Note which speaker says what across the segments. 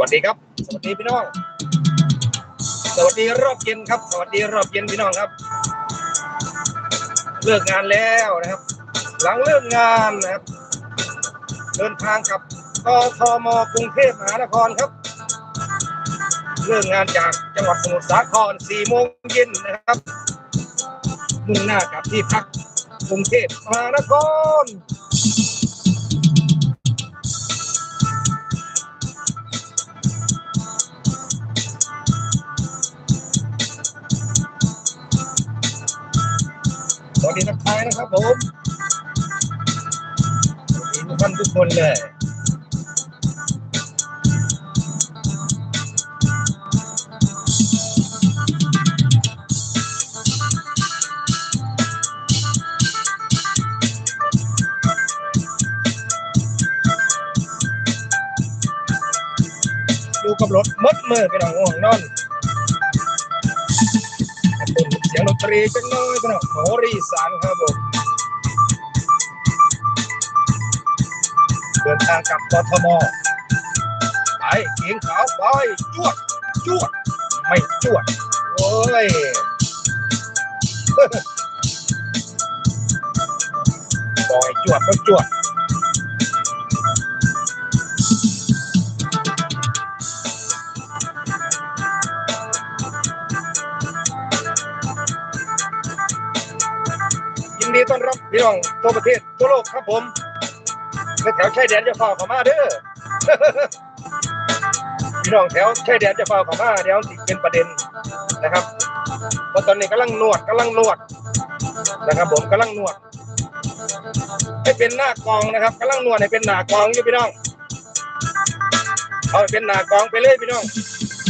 Speaker 1: วัสดีครับ สวัสดีพี่น้อง สวัสดีรอบเย็นครับ สวัสดีรอบเย็นพี่น้องครับ เลิกงานแล้วนะครับ หลังเลิกงานนะครับ เดินทางกับกทมกรุงเทพมหานครครับ เลิกงานจากจังหวัดสมุทรสาคร4โมงเย็นนะครับ มุ่งหน้ากลับที่พักกรุงเทพมหานคร สวัสดีทักทายนะครับผมทุกท่านทุกคนเลยอยู่กับรถมดมือไปหน่องห่วงนอน ตรีจังเลยน่องโหรีสานครับผมเดินทางกลับกทมไปเกียงขาวไปจวดจวดไม่จวดโอ้ยบอยจวดก็จวด ต้อนรับพี่น้องทั่วประเทศทั่วโลกครับผมและแถวชายแดนจะฝ่าเข้ามาเด้อพี่น้องแถวชายแดนจะฝ่าเข้ามาเดี๋ยวสิเป็นประเด็นนะครับเพราะตอนนี้กำลังนวดกำลังนวดนะครับ ผมกำลังนวดให้เป็นหน้ากองนะครับกำลังนวดให้เป็นหน้ากองอยู่พี่น้องเอาให้เป็นหน้ากองไปเลยพี่น้อง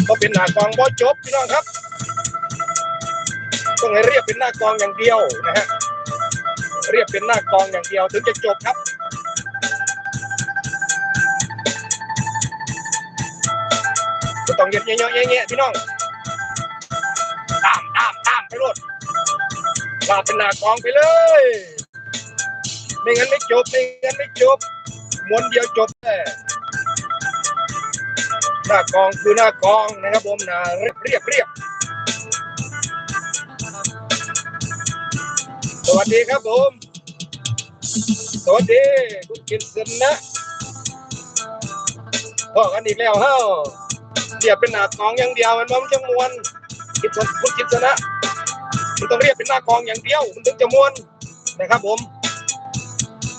Speaker 1: พอเป็นหน้ากองบ่จบพี่น้องครับ ต้องให้เรียกเป็นหน้ากองอย่างเดียวนะฮะ เรียบเป็นหน้ากองอย่างเดียวถึงจะจบครับก็ต้องเย็บเยอะๆแยะๆพี่น้องตามตามตามไปรถลาเป็นหน้ากองไปเลยไม่งั้นไม่จบไม่งั้นไม่จบมวนเดียวจบเลยหน้ากองคือหน้ากองนะครับผมหน้าเรียบเรียบเรียบ วัสดีครับผม สวัสดีคุณกินสนะพอกันอีกแล้วเฮ้าเรียบเป็นหน้ากองอย่างเดียวมันมันจะมวนกินคุณกินสนะ มันต้องเรียกเป็นหน้ากองอย่างเดียว มันถึงจะมวนนะครับผม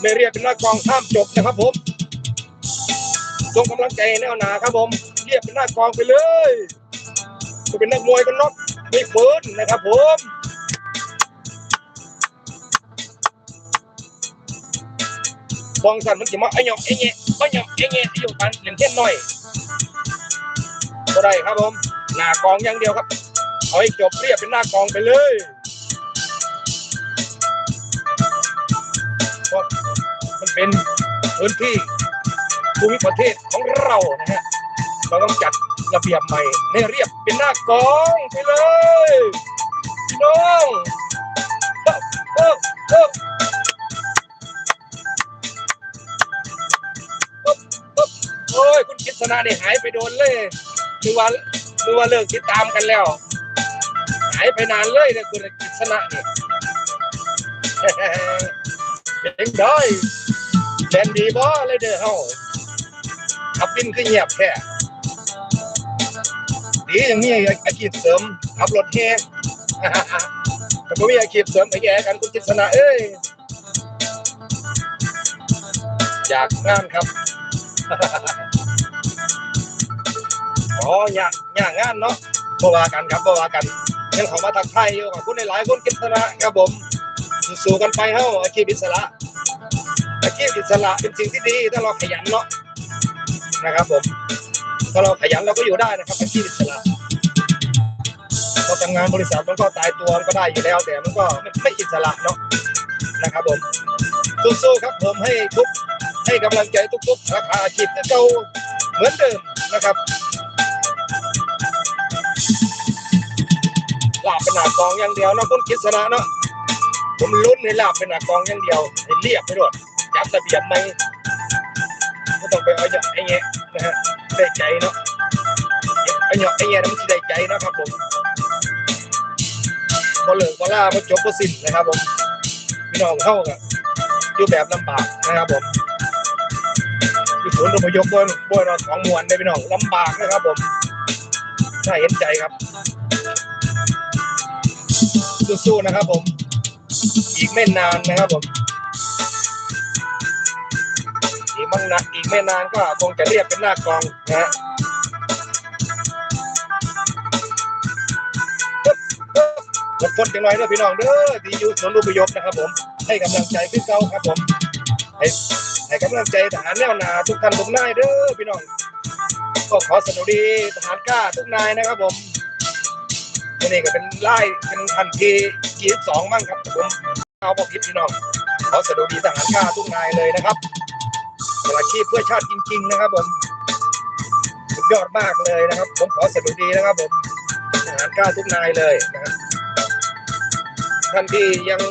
Speaker 1: ไม่เรียกเป็นหน้ากองห้ามจบนะครับผมส่งกำลังใจแนวหนาครับผม เรียกเป็นหน้ากองไปเลยจะเป็นนักมวยก็น็อกไม่ฟื้นนะครับผม บองสันมันสิมาไอ้หยอกไอ้เงี้ยไอ้หยอกไอ้เงี้ยอยู่กันเล่นเท่นหน่อยก็ได้ครับผมหน้ากองอย่างเดียวครับเอาให้จบเรียบเป็นหน้ากองไปเลยเพราะมันเป็นพื้นที่ภูมิประเทศของเรานะฮะเราต้องจัดระเบียบใหม่ให้เรียบเป็นหน้ากองไปเลยพี่น้องเอ้าเอ้าเอ้ อ้ยคุณกิษณะนี่หายไปโดนเลยนึกว่านึกว่าเลิกติดตามกันแล้ว หายไปนานเลยนี่ยคุณกิษณะเนี่ยเป็นด้อยแดนดีบ่เลยเด้อเฮาขับบินคือเงียบแค่ดีอย่างนี้อาชีพเสริมขับรถแฮแต่บ่มีอาชีพเสริมไปแย่กันคุณกิษณะเอ้ยอยากงานครับ อ๋อยากยากงานเนาะบ่ว่ากันครับบ่ว่ากันยังเขามาทักทายอยู่ขอบคุณหลายๆคนกินสนะครับผมสู้กันไปเฮ้าอาชีพอิสระอาชีพอิสระเป็นสิ่งที่ดีถ้าเราขยันเนาะนะครับผมถ้าเราขยันเราก็อยู่ได้นะครับอาชีพอิสระเราทำงานบริษัทมันก็ตายตัวมันก็ได้อยู่แล้ว แต่มันก็ไม่ไม่อิสระเนาะนะครับผมสู้ๆครับผมให้ทุกให้กำลังใจทุกๆสาขาอาชีพที่เก่าเหมือนเดิมนะครับ ลาบเป็นหนากองอย่างเดียวเนาะคุณกิษณะเนาะผมลุ้นให้ลาบเป็นหนากองอย่างเดียวให้เรียบไปด้วยจับระเบียบไหมก็ต้องไปเอาเหยาะไอ้เงี้ยนะฮะได้ใจเนาะไอ้เหยาะไอ้เงี้ยมันสิได้ใจนะครับผมบ่เลิกบ่ลาบ่จบบ่สิ้นนะครับผมพี่น้องเข้ากันอยู่แบบลำบากนะครับผมอยู่ศูนย์อพยพบนบนเราของมวลได้พี่น้องลำบากนะครับผมน่าเห็นใจครับ สู้ๆนะครับผม อีกไม่นานนะครับผม อีกมันนะอีกไม่นานก็คงจะเรียกเป็นหน้ากองนะฮะอดทนจังหน่อยเด้อพี่น้องเด้อที่อยู่สวนลูกประยบนะครับ ผม ให้กำลังใจพี่เก่าครับผมให้ให้กำลังใจทหารแนวหนาทุกท่านทุกนายเด้อพี่น้องก็ขอสนุดีทหารกล้าทุกนายนะครับผม อันนี้ก็เป็นไล่เป็นทันทียี่สิบสองมั่งครับผมเอาบอกพิดพี่น้องขอสนุดีทหารกล้าทุกนายเลยนะครับเป็นอาชีพเพื่อชาติจริง ๆ นะครับผมสุดยอดมากเลยนะครับ ผมขอสนุดีนะครับผมทหารกล้าทุกนายเลยนะครับท่านที่ยัง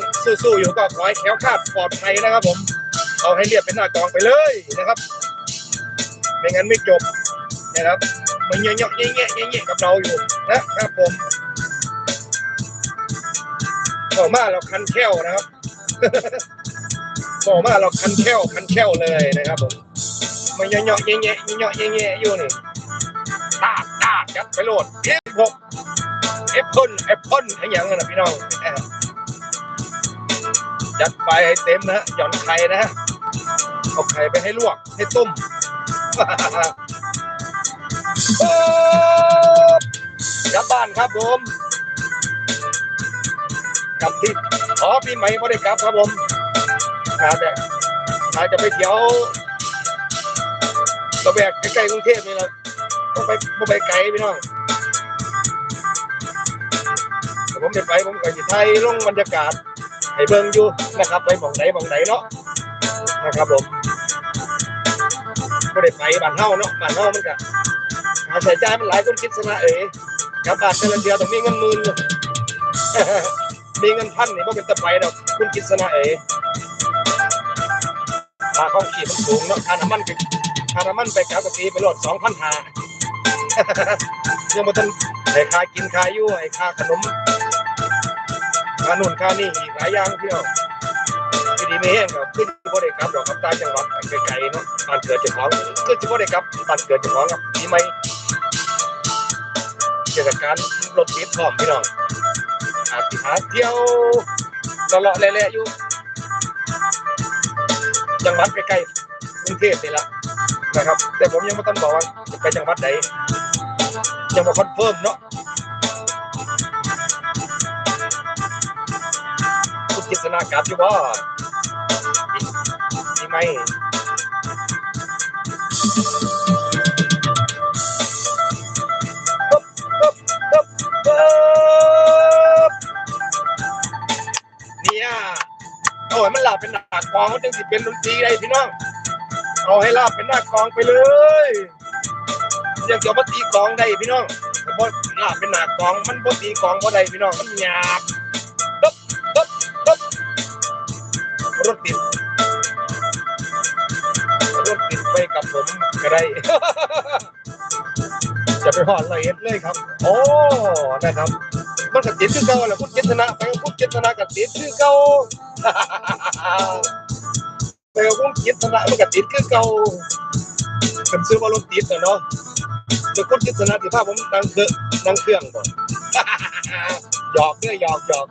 Speaker 1: สู้ๆอยู่ก็ขอให้แคล้วคลาดปลอดภัยนะครับ ผมเอาให้เรียบเป็นหน้ากองไปเลยนะครับไม่งั้นไม่จบนะครับมันยเงี้ยเงี้ยเงี้ยเงี้ยกับเราอยู่นะครับผม บอมาเราคันแค้วนะครับบอมาเราคันแค้วคันแค้วเลยนะครับผมมันเงี้ยเงี้ยเงี้ยเงี้ยเงี้ยเงียเงี้ยอยู่นี่ตาตาจับไปโหลดเอฟหกเอฟพ่นเอฟพ่นไอ้ยังกันนะพี่น้องจัดไปให้เต็มนะฮะหย่อนไข่นะฮะเอาไข่ไปให้ลวกให้ต้มโอ๊บกลับบ้านครับผม กลับที่อ๋อปีใหม่ไม่ได้กลับครับผมอาจจะอาจจะไปเที่ยวระแวกใกล้ๆกรุงเทพนี่แหละต้องไปบ่ไปไกลพี่น้องแต่ผมจะไปผมก็จะไทยลงบรรยากาศให้เบิ่งอยู่นะครับ ไปบ่องไหนบ่องไหนเนาะนะครับผมก็ได้ไปบ้านเฮาเนาะบ้านเฮามันก็ค่าใช้จ่ายมันหลายคนคิดซะนะเอ๋กลับบ้านแต่ละเดือนต้องมีเงินหมื่นอยู่ มีเงินพันนี่บ่เป็นตะไปดอกคุณคิดซะนะเอ๋ค่าของชีพมันสูงเนาะค่าน้ำมันก็ค่าน้ำมันไปกลับกะตีไปโลด2,500ยังบ่ทันให้ค่ากินค่าอยู่ให้ค่าขนมค่านู่นค่านี่อีกหลายอย่างพี่น้องที่ดีไม่แห้งครับขึ้นบ่ได้กลับดอกครับตาจังหวัดไกลๆเนาะบ้านเกิดเจ้าของขึ้นสิบ่ได้กลับบ้านเกิดเจ้าของครับปีใหม่เทศกาลรถติดพร้อมพี่น้องาจสิหาเที่ยวเลาะๆแล่ๆอยู่จังหวัดใกล้ๆกรุงเทพนี่ละนะครับ แต่ผมยังไม่ทันบอกว่าไปจังหวัดไหนยังบ่คอนเฟิร์มเนาะคุณกิษณากลับอยู่บ่ปีใหม จึงสิเป็นดนตรีได้พี่น้องเอาให้ลาบเป็นหน้ากองไปเลยยังจะมาตีกองได้พี่น้องบ่ลาบเป็นหน้ากอง มันบ่ตีกองบ่ได้พี่น้องมันหยาบปึ๊บปึ๊บปึ๊บรถติดรถติดไปกับผมก็ได้จะไปหอดละเอียดเลยครับ โอ้นะครับมันก็ติดคือเก่าแหละพุทธเจตนาไปกับพุทธเจตนากับติดคือเก่า ไปกับพุทธเจตนามันก็ติดคือเก่าเป็นซื้อว่ารถติดอะเนาะหรือพุทธเจตนาที่ภาพผมนั่งเครื่องนั่งเครื่องก่อนหยอกเนี่ยหยอกหยอก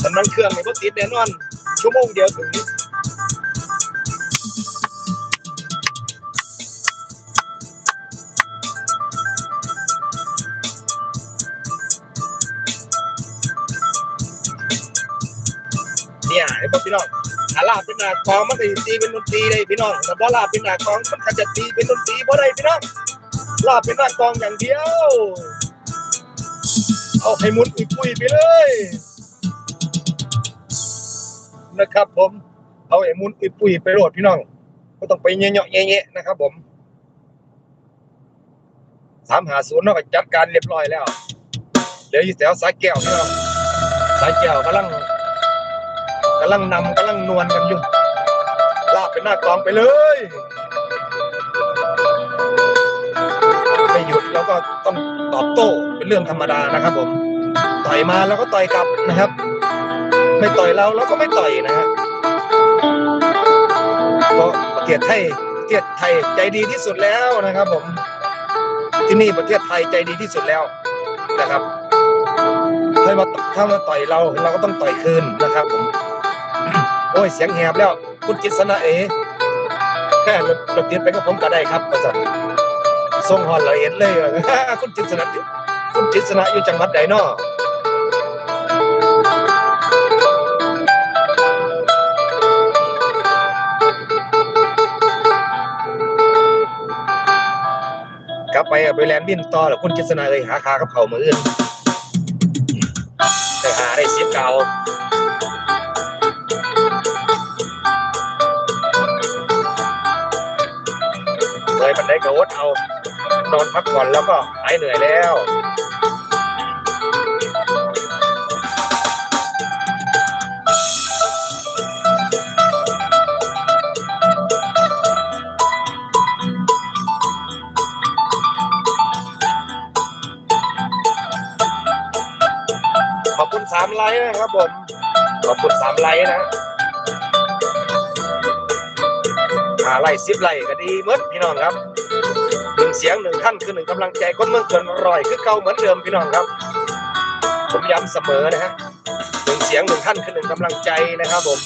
Speaker 1: แต่นั่งเครื่องเนี่ยก็ติดแน่นอน ชั่วโมงเดียวถึงเนี่ยไอ้พี่น้องาลาบเป็นหน้ากองมันก็ตีเป็นดนตรีได้พี่น้องแต่บ่ลาบเป็นหน้ากองมันก็จะตีเป็นดนตรีบ่ได้พี่น้องลาบเป็นหน้ากองอย่างเดียว เอาให้มุนอุยปุ้ยไปเลย นะครับผม เอาให้มุนอุยปุ้ยไปโหลดพี่น้องก็ต้องไปเงี้ยๆแงะๆนะครับ ผมสามหาศูนย์เนาะก็จัดการเรียบร้อยแล้วเหลืออยู่แถวสายแก้วพี่น้องสายแก้วกำลัง กำลังนำกำลังนวลกันอยู่ ลาบเป็นหน้ากองไปเลยไม่หยุดแล้วก็ต้องตอบโต้เป็นเรื่องธรรมดานะครับ ผม ต่อยมาแล้วก็ต่อยกลับนะครับ ไม่ต่อยเราเราก็ไม่ต่อยนะฮะเพราะประเทศไทยประเทศไทยใจดีที่สุดแล้วนะครับ ผม ที่นี่ประเทศไทยใจดีที่สุดแล้วนะครับถ้ามาถ้ามาต่อยเราเราก็ต้องต่อยคืนนะครับผม โอ้ยเสียงแหบแล้ว คุณจิตสนะเอ๋แค่รถรถติดไปกับผมก็ได้ครับประจันทรงหอนละเอียดเลยคุณจิตสนะคุณจิตสนะอยู่จังหวัดใดเนาะกลับไปไปแลนด์บินต่อแล้วคุณจิตสนะเอ้ยหาคากับเขามืออื่นแต่หาได้เสิบเก่า นอนพักผ่อนแล้วก็หายเหนื่อยแล้วขอบคุณสามไลค์นะครับผม ขอบคุณสามไลค์นะหาไล่สิบไล่ก็ดีเมือพี่น้องครับ งเสียงหนึ่งท่านคือหนึ่งกำลังใจคนเมืองเกินร่อยคือเก่าเหมือนเดิมพี่น้องครับ ผมย้ำเสมอนะฮะหนึ่งเสียงหนึ่งท่านคือหนึ่งกำลังใจนะครับผม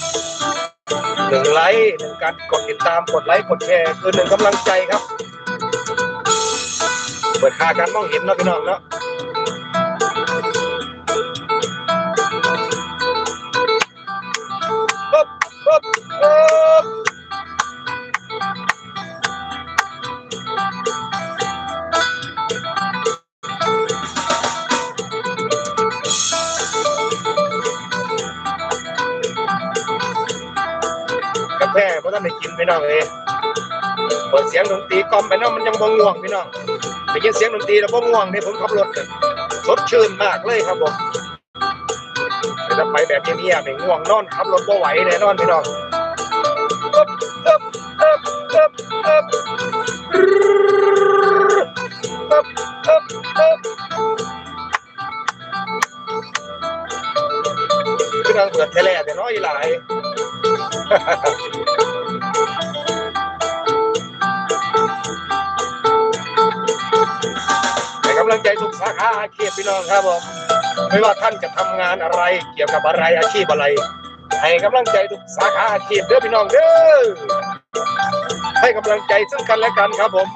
Speaker 1: หนึ่งไลค์หนึ่งการกดติดตามกดไลค์กดแชร์คือหนึ่งกำลังใจครับ เปิดคาการมองเห็นเนาะพี่น้องเนาะ พี่น้องเอ้ยเปิดเสียงดนตรีกล่อมไปน้องมันยังบ่ง่วงพี่น้องได้ยินเสียงดนตรีแล้วบ่ง่วงเนี่ผมขับรถสดชื่นมากเลยครับผมจะไปแบบเงียบๆเนี่ยง่วงนอนขับรถก็ไหวแน่นอนพี่น้องพี่น้องเปิดเทเลแต่น้อยหลาย ลังใจทุกสาขาอาชีพพี่น้องครับผมไม่ว่าท่านจะทำงานอะไร เกี่ยวกับอะไรอาชีพอะไร ให้กำลังใจทุกสาขาอาชีพเด้อพี่น้องเด้อให้กำลังใจซึ่งกันและกันครับผม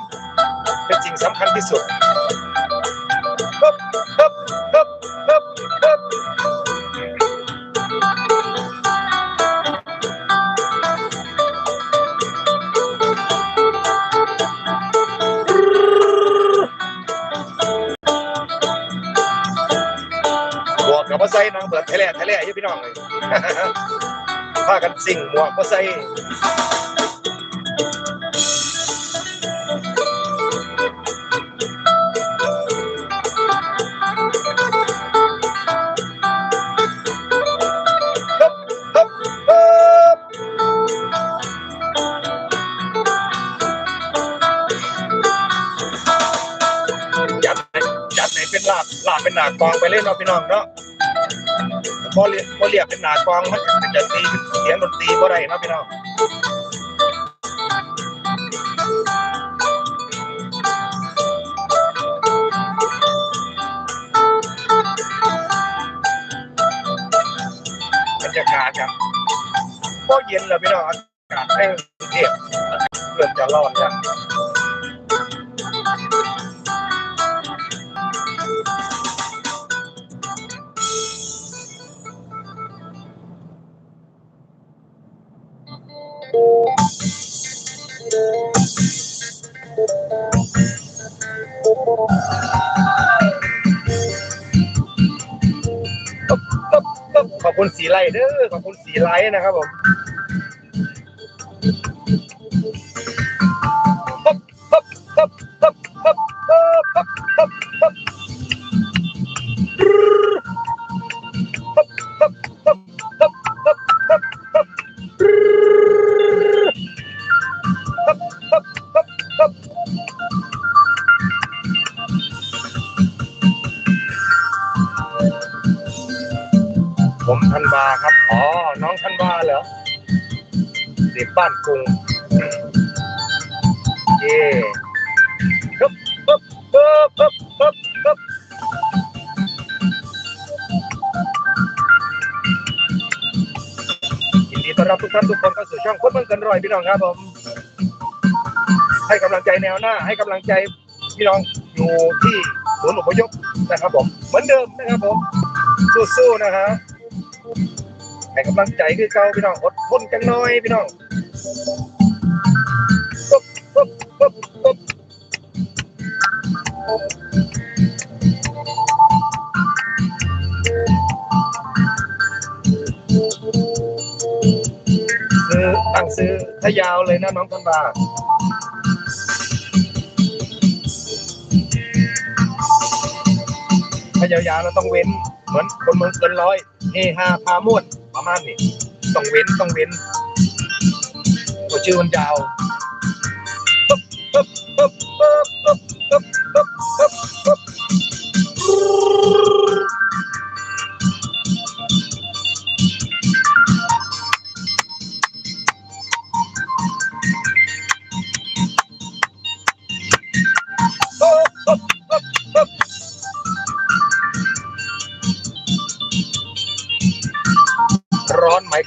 Speaker 1: เป็นสิ่งสำคัญที่สุด ส่นางเบิดแท้ๆแท้ๆอยู่พี่น้องเลยพากันสิ่งหมวกว่าใส่ฮึบฮึบฮึบจัดให้จัดให้เป็นลาบลาบเป็นหนากองไปเล่นเนาะพี่น้องเนาะ พอเรียกพอเรียกเป็นหนากองมันจะตีเสียงดนตรีบ่ได้เนาะพี่น้องบรรยากาศครับก็เย็นแล้วพี่น้องอากาศแห้งเทียบเริ่มจะร้อนแล้ว ขอบคุณสีไลเด้อขอบคุณสีไลนะครับผม ร่อยพี่น้องครับผม ให้กำลังใจแนวหน้า ให้กำลังใจพี่น้องอยู่ที่ศูนย์อพยพนะครับ ผม เหมือนเดิมนะครับผม สู้ๆนะฮะให้กำลังใจคือเก่าพี่น้องอดทนกันหน่อยพี่น้องปึ๊บปึ๊บปึ๊บปึ๊บ ตั้งซื้อถ้ายาวเลยนะน้องธันวาถ้ายาวๆเราต้องเว้น เหมือนคนเมืองเกินร้อยเฮฮาพาม่วนประมาณนี้ต้องเว้นต้องเว้นตัวชื่อมันยาว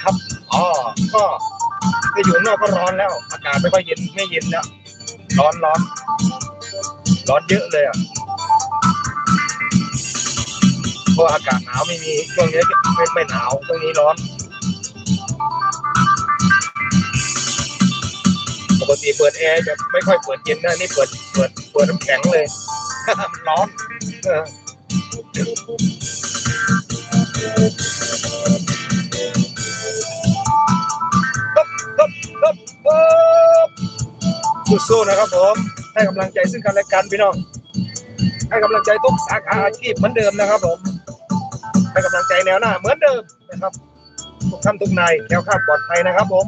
Speaker 1: ครับอ๋อก็ไปอยู่นอกก็ร้อนแล้ว อากาศไม่ค่อยเย็นไม่เย็นแล้วร้อนร้อนร้อนเยอะเลยอะเพราะอากาศหนาวไม่มีช่วงนี้ไม่ไม่หนาวช่วงนี้ร้อนปกติเปิดแอร์จะไม่ค่อยเปิดเย็นนะนี่เปิดเปิดเปิดน้ำแข็งเลยมันร้อนเออ ปึ๊บสู้ๆนะครับผมให้กำลังใจซึ่งกันและกันพี่น้อง ให้กำลังใจทุกสาขาอาชีพเหมือนเดิมนะครับผมให้กำลังใจแนวหน้าเหมือนเดิมนะครับทุกท่านทุกนายแคล้วคลาปลอดภัยนะครับผม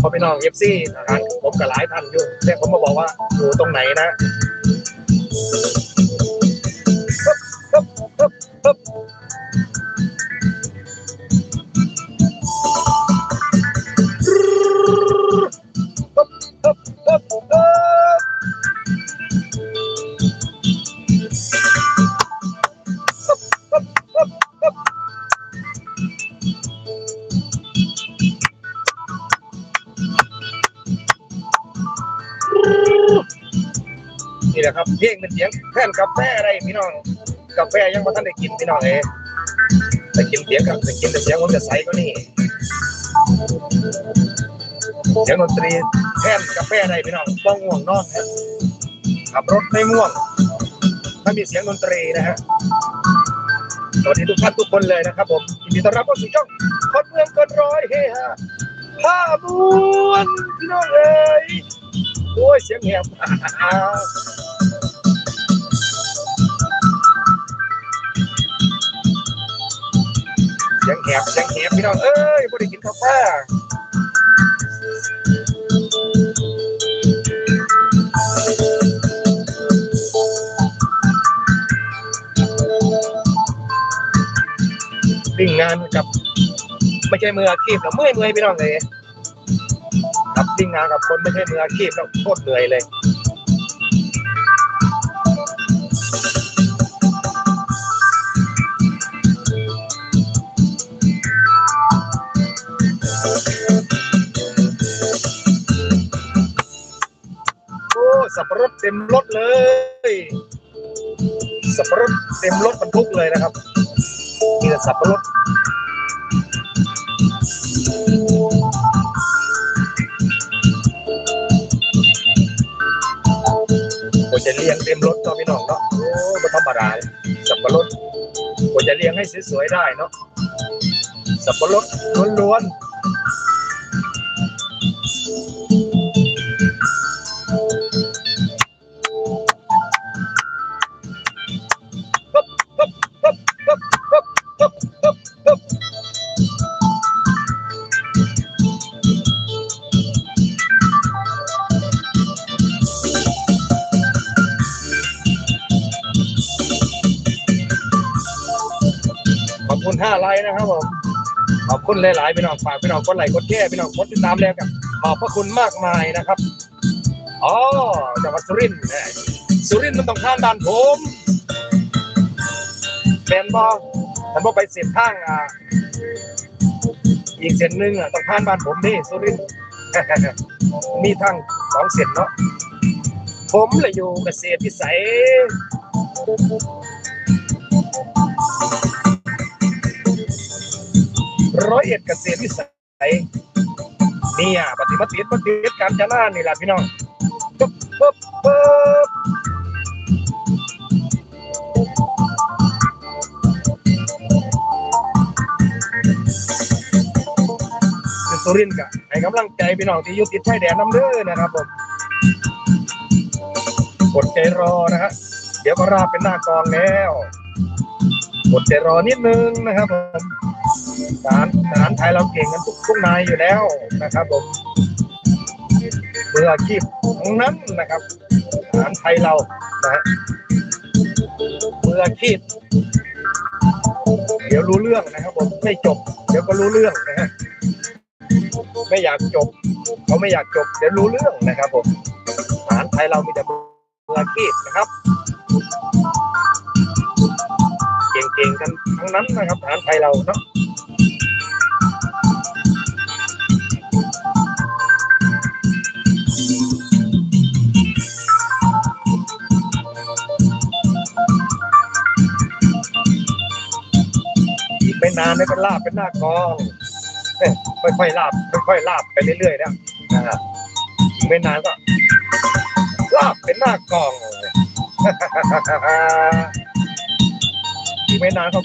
Speaker 1: พอพี่น้องเอฟซีนะครับผมกับหลายท่านอยู่แต่ผมมาบอกว่าอยู่ตรงไหนนะ เพลงเป็นเสียงแท่นกาแฟอะไรพี่น้อง กาแฟยังไม่ทันได้กินพี่น้องเอยแต่กินเสียงกับแต่กินแต่เสียงผมจะใสก็นี่เสียงดนตรีแท่นกาแฟอะไรพี่น้องต้องง่วงนอนครับขับรถไม่ม่วง ถ้ามีเสียงดนตรีนะฮะสวัสดีทุกท่านทุกคนเลยนะครับผมยินดีต้อนรับเข้าสู่ช่องคนเมืองเกินร้อยเฮฮาผ้ามวนพี่น้องเอ้ยโอ้ยเสียงแหบ เสียงแหบเสียงแหบพี่น้องเอ้ยบ่ได้กินกาแฟวิ่งงานกับ ไม่ใช่มืออาชีพแล้วเมื่อยเมื่อยพี่น้องเลยครับวิ่งงานกับคนไม่ใช่มืออาชีพแล้วโคตรเหนื่อยเลย เต็มรถเลยสับปะรดเต็มรถบรรทุกเลยนะครับ มีแต่สับปะรดกว่าจะเลี้ยงเต็มรถเนาพี่น้องเนาะโอ้ไม่ธรรมดาเลยสับปะรดกว่าจะเลี้ยงให้สวยๆได้เนาะสับปะรดล้วนๆ นะครับผมขอบคุณหลายๆพี่น้องฝากพี่น้องกดไลค์กดแชร์พี่น้องกดติดตามแล้วกันขอบพระคุณมากมายนะครับอ๋อจังหวัดสุรินทร์สุรินทร์มันต้องผ่านบ้านผมเป็นบ่ฉันบ่ไปเส้นทางอ่าอีกเส้นหนึ่งอะต้องผ่านบ้านผมนี่สุรินทร์มีทางสองเส้นเนาะผมเลยอยู่เกษตรวิสัย ร้อยเอ็ดเกษตรวิสัยเนี่ยปฏิบัติปฏิบัติการจนานี่แหละพี่น้องปึ๊บปึ๊บปึ๊บสุรินทร์กะให้กำลังใจพี่น้องที่ยู่ติดชายแดนน้ำเด้อนะครับผมกดใจรอนะฮะเดี๋ยวก็ราบเป็นหน้ากองแล้วกดใจรอนิดนึงนะครับผม ทหารทหารไทยเราเก่งกันทุกทุกนายอยู่แล้วนะครับผมมืออาชีพทั้งนั้นนะครับทหารไทยเรานะมืออาชีพเดี๋ยวรู้เรื่องนะครับผมไม่จบ เดี๋ยวก็รู้เรื่องนะฮะไม่อยากจบเขาไม่อยากจบ เดี๋ยวรู้เรื่องนะครับผมทหารไทยเรามีแต่มืออาชีพนะครับเก่งๆกันทั้งนั้นนะครับทหารไทยเราเนาะ นานไม่นานเนี่ยก็ลาบเป็นหน้ากองเอ้ยค่อยๆลาบค่อยๆลาบไปเรื่อยๆนะไม่นานก็ลาบเป็นหน้ากองอีกไม่นานเขา